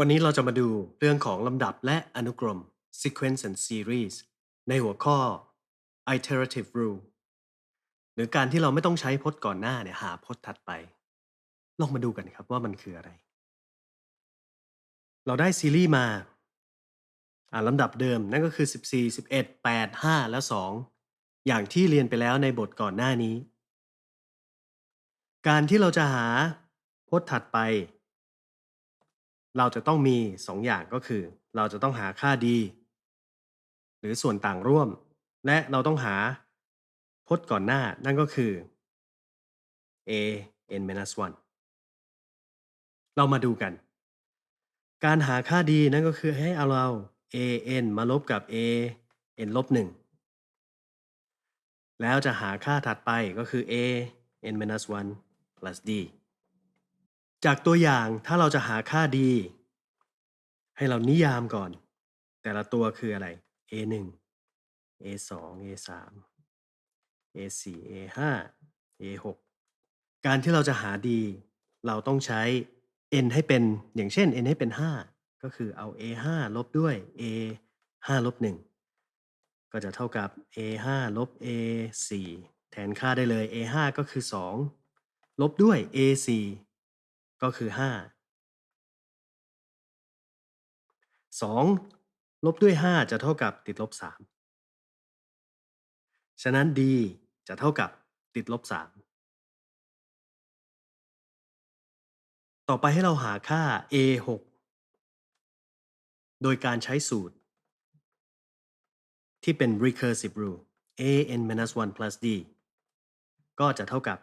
วันนี้เราจะมาดูเรื่องของลำดับและอนุกรม sequence and series ในหัวข้อ iterative rule หรือการที่เราไม่ต้องใช้พจน์ก่อนหน้าเนี่ยหาพจน์ถัดไป ลองมาดูกันครับว่ามันคืออะไร เราได้ซีรีส์มา อ่าลำดับเดิมนั่นก็คือ 14 11 8 5 และ 2 อย่างที่เรียนไปแล้วในบทก่อนหน้านี้ การที่เราจะหาพจน์ถัดไป เราจะต้องมี2ออย่างก็คือ เราจะต้องหาค่า d หรือส่วนต่างร่วม และเราต้องหาพจน์ก่อนหน้านั่นก็คือ a n 1เรามาดูกัน การหาค่า d นั่นก็คือให้เอาเรา a n มาลบกับ a n ลบ1แล้วจะหาค่าถัดไปก็คือ a n 1 plus d จากตัวอย่างถ้าเราจะหาค่า d ให้เรานิยามก่อน แต่ละตัวคืออะไร a 1 a 2 a 3 a 4 a 5 a 6 การที่เราจะหา d เราต้องใช้ n ให้เป็นอย่างเช่น n ให้เป็น 5 ก็คือเอา a 5ลบด้วย a 5ลบ1ก็จะเท่ากับ a 5ลบ a 4แทนค่าได้เลย a 5ก็คือ 2 ลบด้วย a 4ก็คือ 5 2ลบด้วย 5 จะเท่ากับติดลบ 3 ฉะนั้น d จะเท่ากับติดลบ 3 ต่อไปให้เราหาค่า a 6โดยการใช้สูตร ที่เป็น recursive rule a n 1 plus d ก็จะเท่ากับ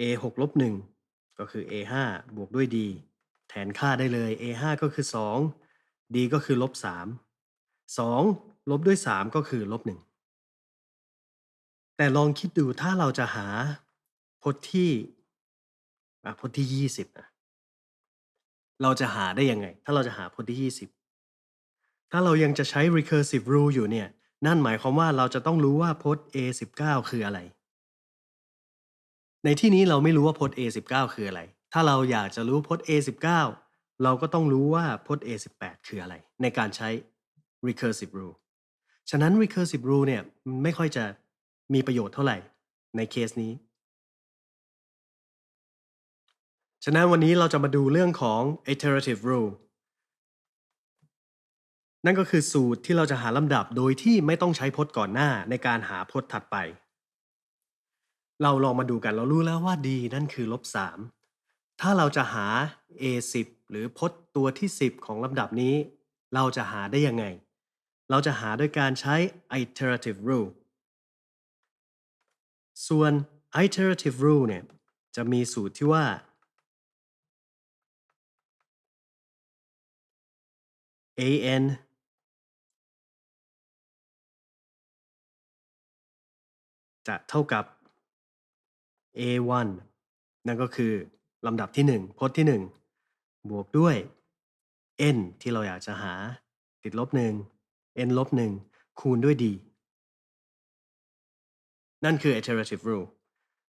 a 6ลบ1ก็คือ a 5บวกด้วย d แทนค่าได้เลย a 5ก็คือ 2 d ก็คือลบ3 2ลบด้วย 3 ก็คือลบ1แต่ลองคิดดูถ้าเราจะหาพจน์ที่พจน์ที่ 20นะเราจะหาได้ยังไง ถ้าเราจะหาพจน์ที่ 20 ถ้าเรายังจะใช้ recursive rule อยู่เนี่ย นั่นหมายความว่าเราจะต้องรู้ว่าพจน์ a 19คืออะไร ในที่นี้เราไม่รู้ว่าพจน์ a 19คืออะไร ถ้าเราอยากจะรู้พจน์ a 19 เราก็ต้องรู้ว่าพจน์ a 18 คืออะไร ในการใช้ recursive rule ฉะนั้น recursive rule เนี่ยไม่ค่อยจะมีประโยชน์เท่าไหร่ในเคสนี้ ฉะนั้นวันนี้เราจะมาดูเรื่องของ iterative rule นั่นก็คือสูตรที่เราจะหาลำดับโดยที่ไม่ต้องใช้พจน์ก่อนหน้าในการหาพจน์ถัดไป เราลองมาดูกันเรารู้แล้วว่า d นั่นคือลบ3 ถ้าเราจะหา a 10 หรือพจน์ตัวที่ 10 ของลำดับนี้ เราจะหาได้ยังไง เราจะหาโดยการใช้ iterative rule ส่วน iterative rule เนี่ยจะมีสูตรที่ว่า an จะเท่ากับ a1 นั่นก็คือ ลำดับที่ 1 พจน์ที่ 1 บวกด้วย n ที่เราอยากจะหา ติดลบ 1 n ลบ 1 คูณด้วย d นั่นคือ iterative rule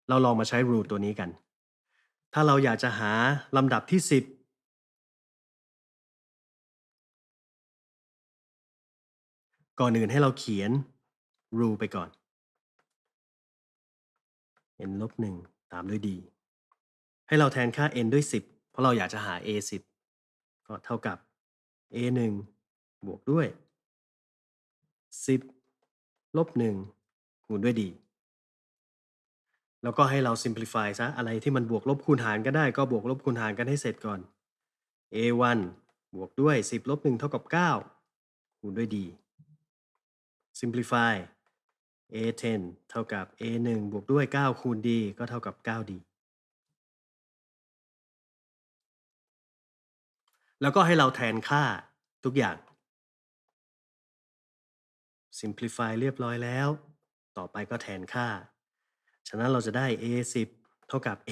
เราลองมาใช้ rule ตัวนี้กัน ถ้าเราอยากจะหาลำดับที่ 10ก่อนอื่นให้เราเขียน rule ไปก่อน n ลบ1ตามด้วย d ให้เราแทนค่า n ด้วย 10 เพราะเราอยากจะหา a 10ก็เท่ากับ a 1บวกด้วย 10 ลบ 1 คูณด้วย d แล้วก็ให้เรา simplify ซะ อะไรที่มันบวกลบคูณหารก็ได้ก็บวกลบคูณหารกันให้เสร็จก่อน a1 บวกด้วย 10 ลบ 1 เท่ากับ 9 คูณด้วย d simplify a10 เท่ากับ a1 บวกด้วย 9 คูณ d ก็เท่ากับ 9d แล้วก็ให้เราแทนค่าทุกอย่าง simplify เรียบร้อยแล้ว ต่อไปก็แทนค่า ฉะนั้นเราจะได้ a 10เท่ากับ a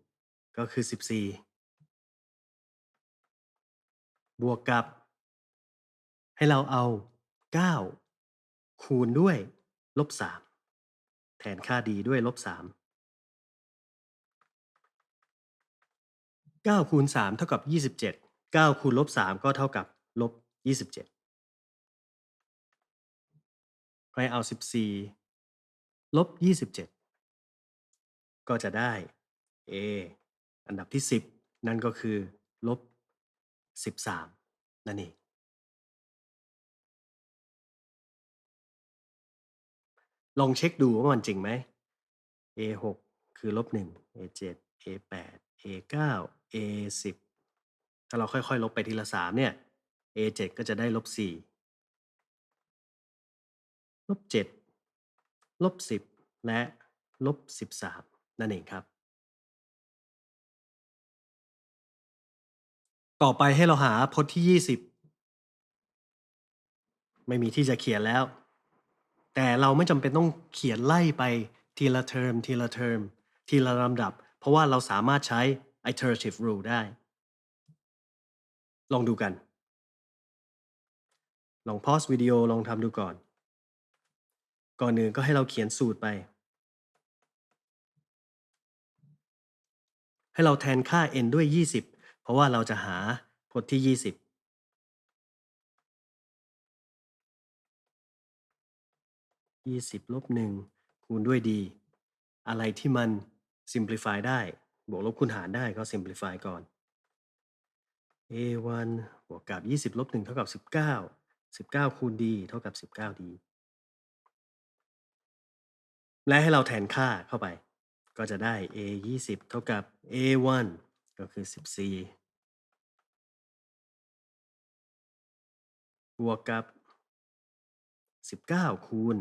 1ก็คือ 14 บวกกับ ให้เราเอา 9 คูณด้วย ลบ 3 แทนค่า d ด้วยลบ 3 9คูณ3เท่ากับ 27 9คูณลบ3ก็เท่ากับลบ27ให้เอา 14ลบ27 ก็จะได้ a อันดับที่ 10 นั่นก็คือลบ13 นั่นเองลองเช็คดูว่ามันจริงไหม a 6คือลบ1 a 7 a 8 a 9 a 10 ถ้าเราค่อย ๆ ลบไปทีละ 3 เนี่ย a 7 ก็จะได้ลบ4ลบ7ลบ10 และลบ13 นั่นเองครับ ต่อไปให้เราหาพจน์ที่ 20 ไม่มีที่จะเขียนแล้ว แต่เราไม่จำเป็นต้องเขียนไล่ไปทีละเทอมทีละเทอมทีละลำดับ เพราะว่าเราสามารถใช้ iterative rule ได้ ลองดูกัน ลองพอสวิดีโอลองทำดูก่อน ก่อนอื่นก็ให้เราเขียนสูตรไป ให้เราแทนค่า n ด้วย 20 เพราะว่าเราจะหาพจน์ที่ 20 20ลบ1คูณด้วย d อะไรที่มัน simplify ได้ บวกลบคูณหารได้ก็ simplify ก่อน a1 บวกกับ 20 ลบ 1 เท่ากับ 19 19 คูณ d เท่ากับ 19d และให้เราแทนค่าเข้าไป ก็จะได้ a 20เท่ากับ a1 ก็คือ 14 บวกกับ 19 คูณ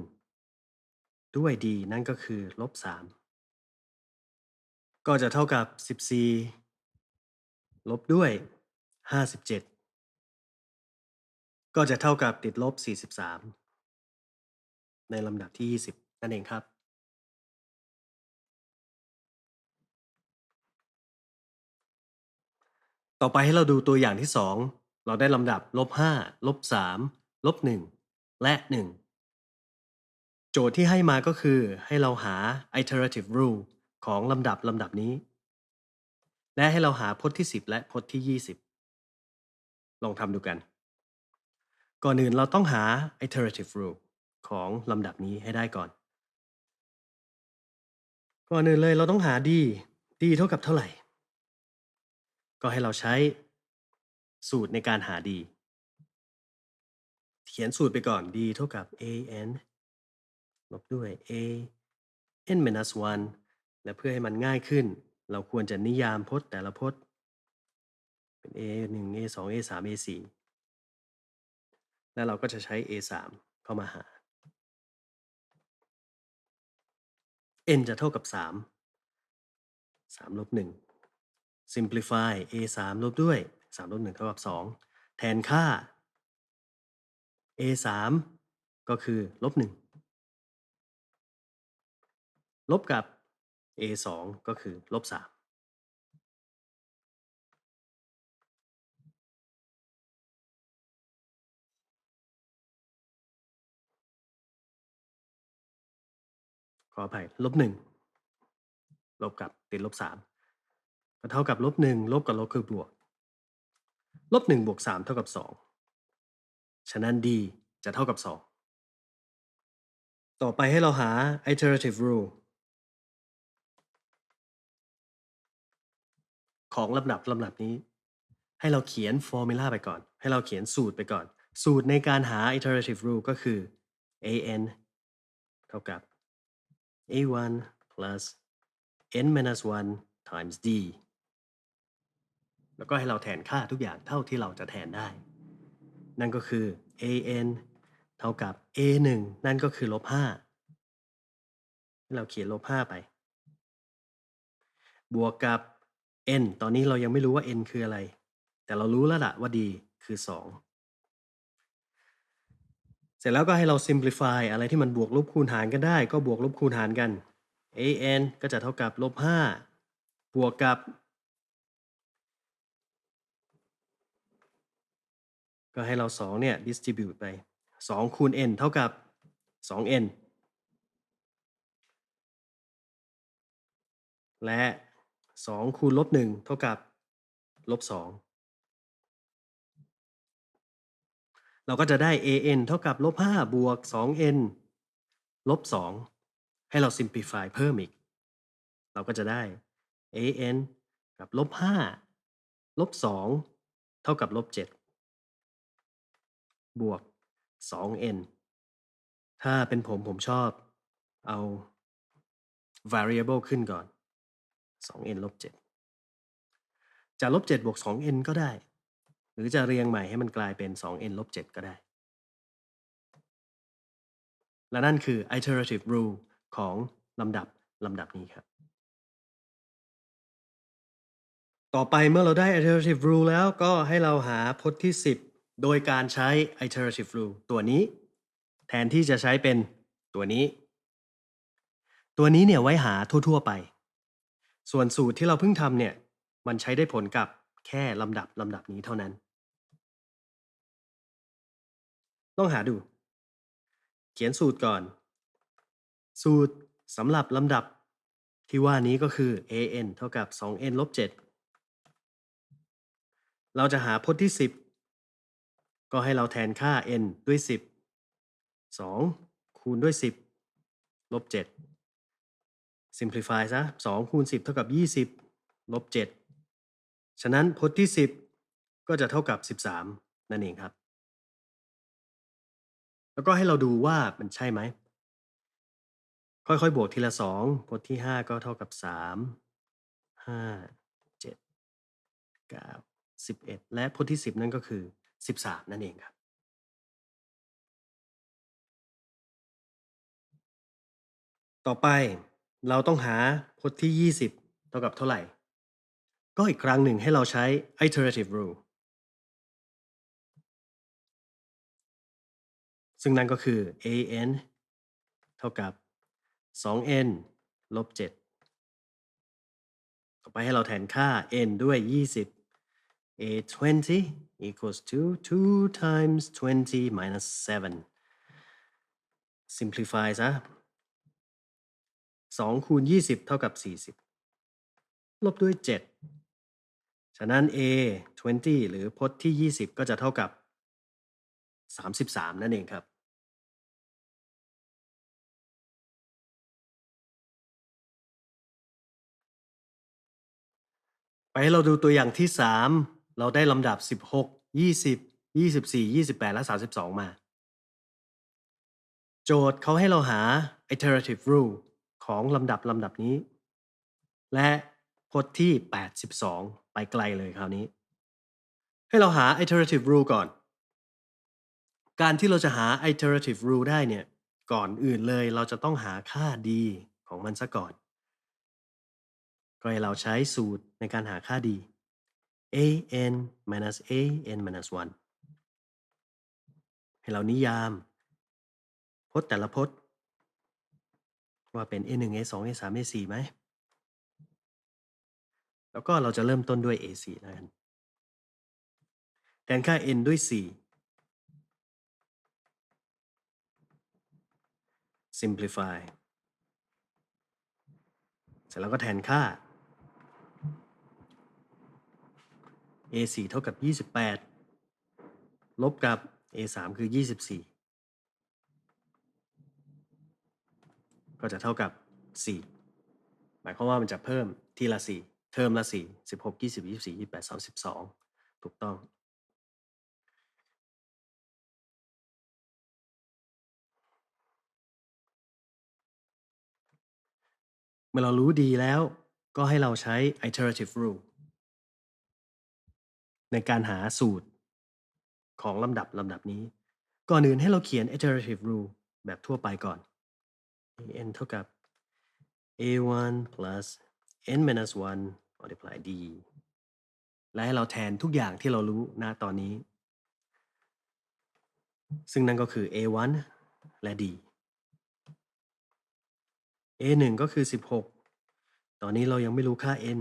ด้วย d นั่นก็คือลบ 3 ก็จะเท่ากับ 14 ลบด้วย 57 ก็จะเท่ากับติดลบ 43 ในลำดับที่ 20 นั่นเองครับ ต่อไปให้เราดูตัวอย่างที่ 2 เราได้ลำดับลบ5ลบ3ลบ1 และ 1 โจทย์ที่ให้มาก็คือให้เราหา iterative rule ของลำดับลำดับนี้ และให้เราหาพจน์ที่ 10 และพจน์ที่ 20 ลองทำดูกัน ก่อนอื่นเราต้องหา iterative rule ของลำดับนี้ให้ได้ก่อน ก่อนอื่นเลยเราต้องหา d d เท่ากับเท่าไหร่ ก็ให้เราใช้สูตรในการหา d เขียนสูตรไปก่อน d เท่ากับ a n ลบด้วย a n minus 1และเพื่อให้มันง่ายขึ้น เราควรจะนิยามพจน์แต่ละพจน์ เป็น a 1 a 2 a 3 a 4แล้วเราก็จะใช้ a 3เข้ามาหา n จะเท่ากับ 3 3ลบ1 simplify a 3ลบด้วย 3ลบ1เท่ากับ 2 แทนค่า a 3ก็คือลบ1ลบกับ a 2ก็คือลบ3 ขออภัยลบหนึ่งลบกับติดลบสามก็เท่ากับลบหนึ่งลบกับลบคือบวกลบหนึ่งบวกสามเท่ากับสองฉะนั้น d จะเท่ากับสองต่อไปให้เราหา iterative rule ของลำดับลำดับนี้ ให้เราเขียน formula ไปก่อน ให้เราเขียนสูตรไปก่อน สูตรในการหา iterative rule ก็คือ an เท่ากับ a1 plus n minus 1 times d แล้วก็ให้เราแทนค่าทุกอย่างเท่าที่เราจะแทนได้ นั่นก็คือ an เท่ากับ a1 นั่นก็คือลบ5เราเขียนลบ5ไป บวกกับ n ตอนนี้เรายังไม่รู้ว่า n คืออะไร แต่เรารู้แล้วละว่า d คือ 2 เสร็จแล้วก็ให้เรา simplify อะไรที่มันบวกลบคูณหารกันได้ ก็บวกลบคูณหารกัน an ก็จะเท่ากับลบ5บวกกับ ก็ให้เรา 2 เนี่ย distribute ไป 2 คูณ n เท่ากับ 2n และ 2 คูณลบ 1 เท่ากับลบ 2 เราก็จะได้ an เท่ากับลบ5บวก 2n ลบ 2 ให้เรา simplify เพิ่มอีก เราก็จะได้ an กับลบ5ลบ 2 เท่ากับลบ 7 บวก 2n ถ้าเป็นผมผมชอบเอา variable ขึ้นก่อน 2n ลบ 7 จะลบ 7 บวก 2n ก็ได้ หรือจะเรียงใหม่ให้มันกลายเป็น 2n ลบ7ก็ได้ และนั่นคือ iterative rule ของลำดับลำดับนี้ครับ ต่อไปเมื่อเราได้ iterative rule แล้วก็ให้เราหาพจน์ที่ 10 โดยการใช้ iterative rule ตัวนี้ แทนที่จะใช้เป็นตัวนี้ ตัวนี้เนี่ยไว้หาทั่ว ๆ ไป ส่วนสูตรที่เราเพิ่งทำเนี่ย มันใช้ได้ผลกับแค่ลำดับลำดับนี้เท่านั้น ต้องหาดู เขียนสูตรก่อน สูตรสำหรับลำดับที่ว่านี้ก็คือ an เท่ากับ 2n ลบ 7 เราจะหาพจน์ที่ 10 ก็ให้เราแทนค่า n ด้วย 10 2 คูณด้วย 10 ลบ 7 simplify ซะ 2 คูณ 10 เท่ากับ 20 ลบ 7 ฉะนั้นพจน์ที่ 10 ก็จะเท่ากับ 13 นั่นเองครับ แล้วก็ให้เราดูว่ามันใช่ไหม ค่อยๆ บวกทีละ2พจน์ที่5ก็เท่ากับ3 5 7 9 11และพจน์ที่10นั่นก็คือ13นั่นเองครับต่อไปเราต้องหาพจน์ที่ 20 เท่ากับเท่าไหร่ ก็อีกครั้งหนึ่งให้เราใช้ iterative rule ซึ่งนั่นก็คือ an เท่ากับ 2n ลบ 7 ต่อไปให้เราแทนค่า n ด้วย 20 a 20 equals to 2 times 20 minus 7 simplify ซะ2คูณ 20 เท่ากับ 40 ลบด้วย 7 ฉะนั้น a 20 หรือพจน์ที่ 20 ก็จะเท่ากับ 33 นั่นเองครับ ไปให้เราดูตัวอย่างที่ 3 เราได้ลำดับ 16 20 24 28 และ 32 มา โจทย์เขาให้เราหา iterative rule ของลำดับลำดับนี้ และพจน์ที่ 82 ไปไกลเลยคราวนี้ ให้เราหา iterative rule ก่อน การที่เราจะหา iterative rule ได้เนี่ย ก่อนอื่นเลยเราจะต้องหาค่า d ของมันซะก่อน ก็ให้เราใช้สูตรในการหาค่า d an minus an minus 1ให้เรานิยาม พจน์แต่ละพจน์ ว่าเป็น a1 a2 a3 a4 ไหม แล้วก็เราจะเริ่มต้นด้วย a4 แล้วกันแทนค่า n ด้วย 4 simplify เสร็จแล้วก็แทนค่า a4 เท่ากับ 28 ลบกับ a3 คือ 24 ก็จะเท่ากับ 4 หมายความว่ามันจะเพิ่มทีละ 4 เทอมละ 4 16 20 24 28 32 ถูกต้อง เมื่อเรารู้ดีแล้วก็ให้เราใช้ iterative rule ในการหาสูตรของลำดับลำดับนี้ ก่อนอื่นให้เราเขียน iterative rule แบบทั่วไปก่อน an เท่ากับ a1 plus n minus 1 multiply d และให้เราแทนทุกอย่างที่เรารู้ณตอนนี้ ซึ่งนั่นก็คือ a1 และ d a1 ก็คือ 16 ตอนนี้เรายังไม่รู้ค่า n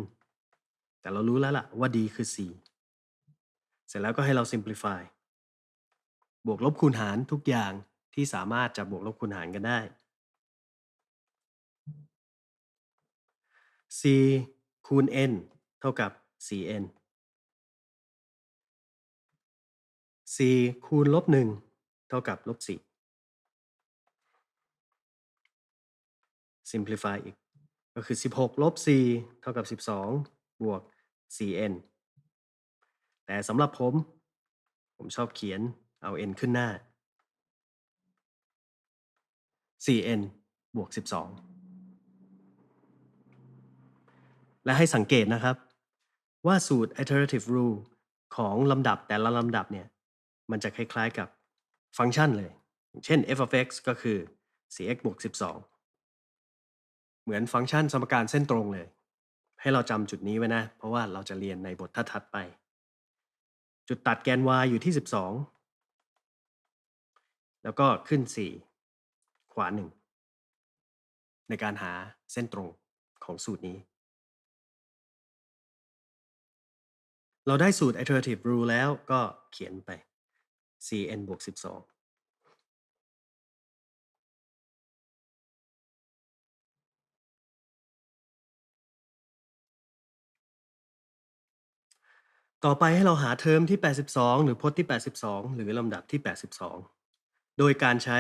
แต่เรารู้แล้วล่ะว่า d คือ 4 ร็จแล้วก็ให้เรา simplify บวกลบคูณหารทุกอย่างที่สามารถจะบวกลบคูณหารกันได้ c คูณ n เท่ากับ 4n 4คูณลบ1เท่ากับลบ4 simplify อีก ก็คือ 16 ลบ 4 เท่ากับ 12 บวก 4n แต่สำหรับผม ผมชอบเขียนเอา n ขึ้นหน้า 4n บวก 12 และให้สังเกตนะครับ ว่าสูตร iterative rule ของลำดับแต่ละลำดับเนี่ย มันจะคล้ายๆกับฟังก์ชันเลย เช่น f of x ก็คือ 4x บวก 12 เหมือนฟังก์ชันสมการเส้นตรงเลย ให้เราจำจุดนี้ไว้นะ เพราะว่าเราจะเรียนในบทถัดๆไป จุดตัดแกน y อยู่ที่ 12 แล้วก็ขึ้น 4 ขวา 1 ในการหาเส้นตรงของสูตรนี้ เราได้สูตร iterative rule แล้วก็เขียนไป cn บวก12 ต่อไปให้เราหาเทอมที่ 82 หรือพจน์ที่ 82 หรือลำดับที่ 82 โดยการใช้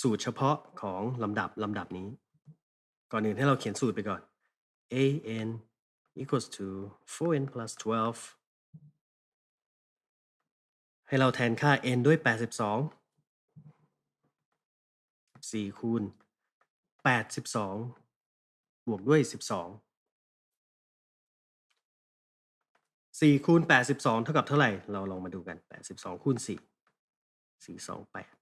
สูตรเฉพาะของลำดับลำดับนี้ ก่อนอื่นให้เราเขียนสูตรไปก่อน a n equals to 4n plus 12 ให้เราแทนค่า n ด้วย 82 4 คูณ 82 บวกด้วย 12 สี่คูณแปดสิบสองเท่ากับเท่าไหร่ เราลองมาดูกันแปดสิบสองคูณสี่สี่สองแปด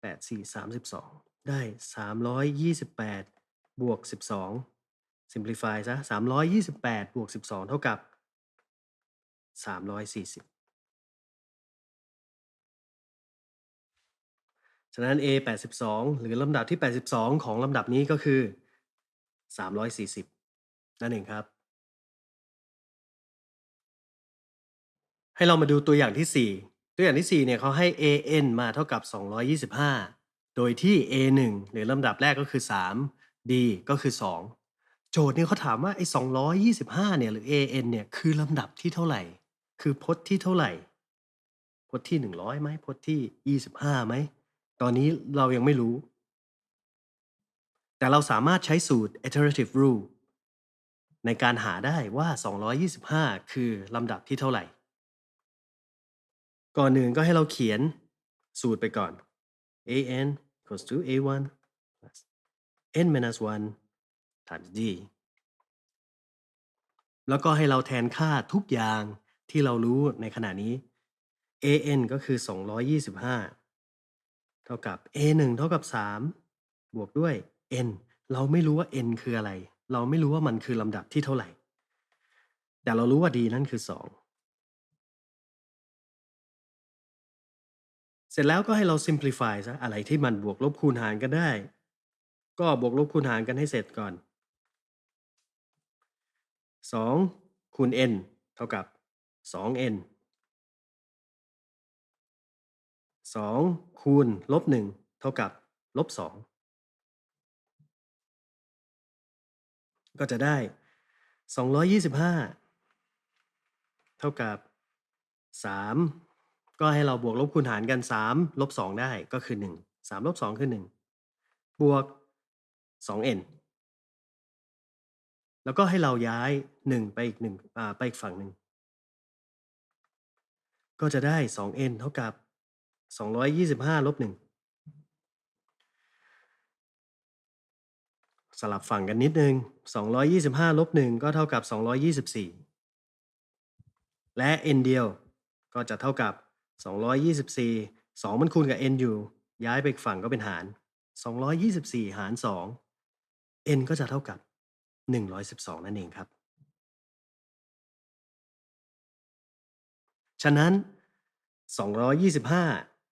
แปดสี่สามสิบสองได้สามร้อยยี่สิบแปดบวกสิบสองสิมพลิฟายซะสามร้อยยี่สิบแปดบวกสิบสองเท่ากับสามร้อยสี่สิบฉะนั้น a แปดสิบสองหรือลำดับที่แปดสิบสองของลำดับนี้ก็คือสามร้อยสี่สิบนั่นเองครับ ให้เรามาดูตัวอย่างที่ 4 ตัวอย่างที่ 4 เนี่ยเขาให้ an มาเท่ากับ 225 โดยที่ a 1 หรือลำดับแรกก็คือ3 d ก็คือ 2 โจทย์เนี่ยเขาถามว่าไอ้225 เนี่ยหรือ an เนี่ยคือลำดับที่เท่าไหร่ คือพจน์ที่เท่าไหร่ พจน์ที่ 100ไหมพจน์ที่ 25ไหม ตอนนี้เรายังไม่รู้ แต่เราสามารถใช้สูตร iterative rule ในการหาได้ว่า 225 คือลำดับที่เท่าไหร่ ก่อนหนึ่งก็ให้เราเขียนสูตรไปก่อน an equals to a1 plus n minus 1 times d แล้วก็ให้เราแทนค่าทุกอย่างที่เรารู้ในขณะนี้ an ก็คือ 225 เท่ากับ a1 เท่ากับ 3 บวกด้วย n เราไม่รู้ว่า n คืออะไร เราไม่รู้ว่ามันคือลำดับที่เท่าไหร่ แต่เรารู้ว่า d นั่นคือ 2 เสร็จแล้วก็ให้เรา simplify ซะอะไรที่มันบวกลบคูณหารกันได้ ก็บวกลบคูณหารกันให้เสร็จก่อน 2 คูณ n เท่ากับ 2n 2 คูณลบ1เท่ากับลบ2ก็จะได้ 225 เท่ากับ 3 ก็ให้เราบวกลบคูณหารกัน3ลบ2ได้ก็คือ 1 3ลบ2คือ 1 บวก 2n แล้วก็ให้เราย้าย 1 ไปอีก1อ่าไปอีกฝั่งหนึ่งก็จะได้ 2n เท่ากับ 225ลบ1สลับฝั่งกันนิดนึง 225ลบ1ก็เท่ากับ 224 และ n เดียวก็จะเท่ากับ 224 2 มันคูณกับ n อยู่ ย้ายไปอีกฝั่งก็เป็นหาร 224 หาร 2 n ก็จะเท่ากับ 112 นั่นเองครับ ฉะนั้น 225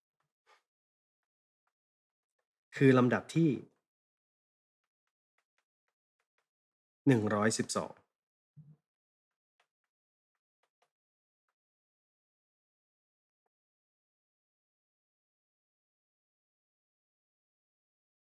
คือลำดับที่ 112